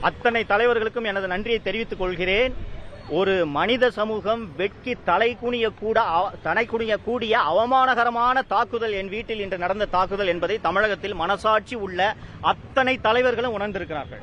அத்தனை தலைவர்களுக்கும் எனது நன்றியை தெரிவித்துக் கொள்கிறேன். ஒரு மனித சமூகம் வெட்கி தலை குனிய கூட அவ- தலை குனிய கூடிய அவமானகரமான தாக்குதல் என் வீட்டில் இன்று நடந்த தாக்குதல் என்பதை தமிழகத்தில் மனசாட்சி உள்ள அத்தனை தலைவர்களும் உணர்ந்திருக்கிறார்கள்.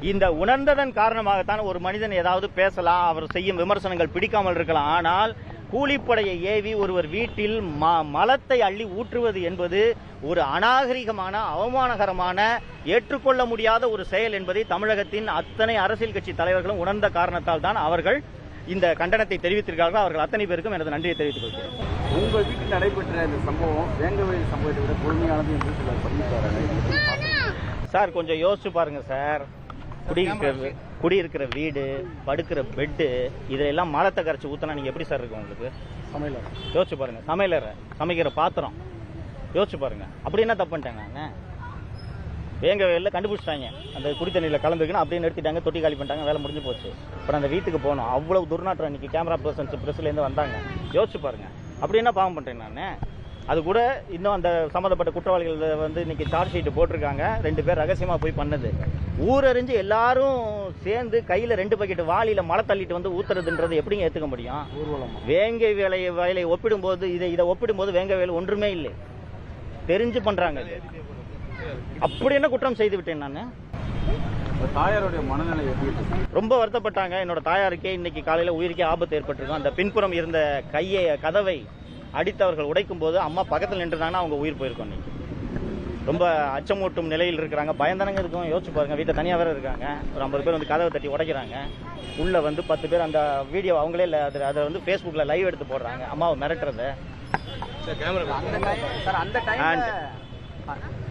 இந்த உணர்ந்ததன் காரணமாகத்தான் ஒரு மனிதன் ஏதாவது பேசலாம் அவர் செய்யும் விமர்சனங்கள் பிடிக்காமல் இருக்கலாம். ஆனால் கூலிப்படையை ஏவி ஒருவர் வீட்டில் ம- மலத்தை அள்ளி ஊற்றுவது என்பது ஒரு அநாகரிகமான அவமானகரமான ஏற்றுக்கொள்ள முடியாத ஒரு செயல் என்பதை தமிழகத்தின் அத்தனை அரசியல் கட்சி தலைவர்களும் உணர்ந்த காரணத்தால் தான் அவர்கள் இந்த கண்டனத்தை தெரிவித்திருக்கிறார்கள். அவர்கள் அத்தனை பேருக்கும் எனது நன்றியை தெரிவித்துக் கொள்கிறேன். உங்கள் வீட்டில் நடைபெற்ற இந்த சம்பவம் வேங்கவேல் சம்பவத்தை விட கொடுமையானது என்று சிலர் சார் கொஞ்சம் யோசிச்சு பாருங்க சார். குடியிருக்கிற குடியிருக்கிற வீடு படுக்கிற பெட்டு இதெல்லாம் மலத்தை கரைச்சி ஊத்தினா நீங்க எப்படி சார் இருக்கும் உங்களுக்கு? சமையலர் யோசிச்சு பாருங்க. சமையலறை. சமைக்கிற பாத்திரம். யோசிச்சு பாருங்க. அப்படி என்ன தப்பு பண்ணிட்டாங்க வேங்க வேலையில் கண்டுபிடிச்சிட்டாங்க. அந்த குடி தண்ணியில் கலந்துக்குன்னு அப்படியே நிறுத்திட்டாங்க. தொட்டி காலி பண்ணிட்டாங்க. வேலை முடிஞ்சு போச்சு. அப்புறம் அந்த வீட்டுக்கு போனோம். அவ்வளவு துர்நாற்றம். இன்னைக்கு கேமரா பர்சன்ஸ் ப்ரெஸ்லேருந்து வந்தாங்க. யோசிச்சு பாருங்க. அப்படி என்ன பாவம் பண்ணுறேன் நான்? அது கூட இன்னும் அந்த சம்மந்தப்பட்ட குற்றவாளிகள் வந்து இன்னைக்கு சார்ஜ் ஷீட் போட்டிருக்காங்க. ரெண்டு பேர் ரகசியமா போய் பண்ணது. ஊரறிஞ்சு எல்லாரும் சேர்ந்து கையில ரெண்டு பக்கெட் வாளியில மழை தள்ளிட்டு வந்து ஊத்துறதுன்றது எப்படிங்க ஏத்துக்க முடியும்? வேங்கை வேலையை வேலையை ஒப்பிடும்போது இதை இதை ஒப்பிடும்போது வேங்கை வேலை ஒன்றுமே இல்லை. தெரிஞ்சு பண்றாங்க இது. அப்படி என்ன குற்றம் செய்து விட்டேன் நான்? தாயாருடைய மனநிலை ரொம்ப வருத்தப்பட்டாங்க. என்னோட தாயாருக்கே இன்னைக்கு காலையில உயிருக்கே ஆபத்து ஏற்பட்டிருக்கும். அந்த பின்புறம் இருந்த கையை கதவை அடித்தவர்கள் உடைக்கும் போது அம்மா பக்கத்தில் நின்றுதாங்கன்னா அவங்க உயிர் போயிருக்கும் இன்னைக்கு ரொம்ப அச்சமூட்டும் நிலையில் இருக்கிறாங்க. பயந்தானங்க இருக்கும் யோசிச்சு பாருங்க. வீட்டில் தனியாக வேற இருக்காங்க. ஒரு ஐம்பது பேர் வந்து கதவை தட்டி உடைக்கிறாங்க. உள்ள வந்து பத்து பேர் அந்த வீடியோ அவங்களே இல்லை அது அதை வந்து ஃபேஸ்புக்கில் லைவ் எடுத்து போடுறாங்க. அம்மாவை மிரட்டுறத. அந்த டைம் சார் அந்த And-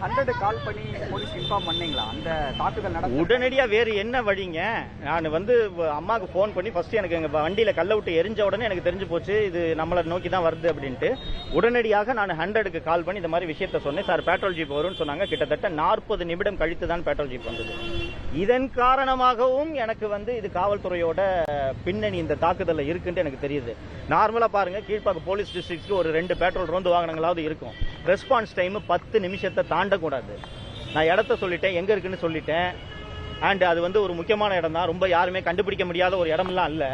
ஹண்ட்ரட் கால் பண்ணி போலீஸ் இன்ஃபார்ம் பண்ணீங்களா? அந்த தாக்குதல் நடந்த உடனடியா வேறு என்ன வழிங்க? நான் வந்து அம்மாவுக்கு ஃபோன் பண்ணி ஃபர்ஸ்ட் எனக்கு எங்க வண்டியில கல்ல விட்டு எரிஞ்ச உடனே எனக்கு தெரிஞ்சு போச்சு இது நம்மளை நோக்கி தான் வருது அப்படின்ட்டு. உடனடியாக நான் ஹண்ட்ரடுக்கு கால் பண்ணி இந்த மாதிரி விஷயத்த சொன்னேன். சார் பெட்ரோல் ஜீப் வரும்னு சொன்னாங்க. கிட்டத்தட்ட நாற்பது நிமிடம் கழித்து தான் பெட்ரோல் ஜீப் வந்தது. இதன் காரணமாகவும் எனக்கு வந்து இது காவல்துறையோட பின்னணி இந்த தாக்குதலில் இருக்குன்னு எனக்கு தெரியுது. நார்மலா பாருங்க கீழ்ப்பாக்கு போலீஸ் டிஸ்ட்ரிக்ட்க்கு ஒரு ரெண்டு பெட்ரோல் ரோந்து வாகனங்களாவது இருக்கும். ரெஸ்பான்ஸ் டைம் பத்து நிமிஷத்தை தாண்டக்கூடாது. நான் இடத்த சொல்லிட்டேன் எங்கே இருக்குன்னு சொல்லிட்டேன். அண்ட் அது வந்து ஒரு முக்கியமான இடம் தான். ரொம்ப யாருமே கண்டுபிடிக்க முடியாத ஒரு இடம்லாம் இல்லை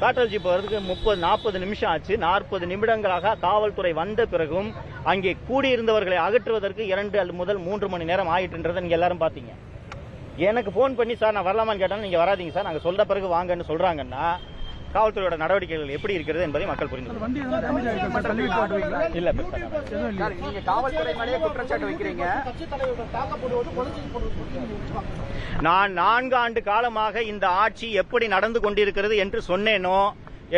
பேட்ரோல் ஜீப் முப்பது நாற்பது நிமிஷம் ஆச்சு. நாற்பது நிமிடங்களாக காவல்துறை வந்த பிறகும் அங்கே கூடியிருந்தவர்களை அகற்றுவதற்கு இரண்டு அல்லது முதல் மூன்று மணி நேரம் ஆயிட்டுன்றதை நீங்கள் எல்லாரும் பார்த்தீங்க. எனக்கு ஃபோன் பண்ணி சார் நான் வரலாமான்னு கேட்டா நீங்கள் வராதீங்க சார். நாங்கள் சொல்கிற பிறகு வாங்கன்னு சொல்கிறாங்கன்னா காவல்துறையோட நடவடிக்கைகள் எப்படி இருக்கிறது என்பதை மக்கள் புரிந்து. இல்ல நீங்க காவல்துறை மேலேயே குற்றச்சாட்டு வைக்கிறீங்க. நான் நான்கு ஆண்டு காலமாக இந்த ஆட்சி எப்படி நடந்து கொண்டிருக்கிறது என்று சொன்னேனோ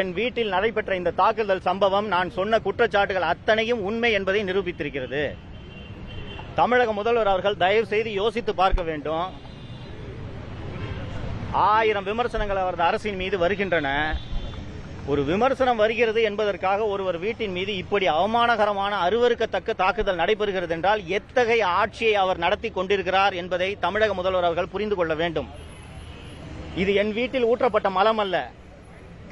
என் வீட்டில் நடைபெற்ற இந்த தாக்குதல் சம்பவம் நான் சொன்ன குற்றச்சாட்டுகள் அத்தனையும் உண்மை என்பதை நிரூபித்திருக்கிறது. தமிழக முதல்வர் அவர்கள் தயவு செய்து யோசித்து பார்க்க வேண்டும். ஆயிரம் விமர்சனங்கள் அவரது அரசின் மீது வருகின்றன. ஒரு விமர்சனம் வருகிறது என்பதற்காக ஒருவர் வீட்டின் மீது இப்படி அவமானகரமான அருவருக்கத்தக்க தாக்குதல் நடைபெறுகிறது என்றால் எத்தகைய ஆட்சியை அவர் நடத்தி கொண்டிருக்கிறார் என்பதை தமிழக முதல்வர் அவர்கள் புரிந்து கொள்ள வேண்டும். இது என் வீட்டில் ஊற்றப்பட்ட மலம் அல்ல.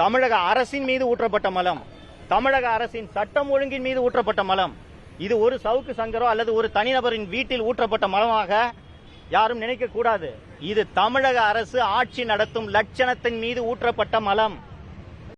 தமிழக அரசின் மீது ஊற்றப்பட்ட மலம். தமிழக அரசின் சட்டம் ஒழுங்கின் மீது ஊற்றப்பட்ட மலம். இது ஒரு சவுக்கு சங்கரோ அல்லது ஒரு தனிநபரின் வீட்டில் ஊற்றப்பட்ட மலமாக யாரும் நினைக்க கூடாது. இது தமிழக அரசு ஆட்சி நடத்தும் லட்சணத்தின் மீது ஊற்றப்பட்ட மலம்.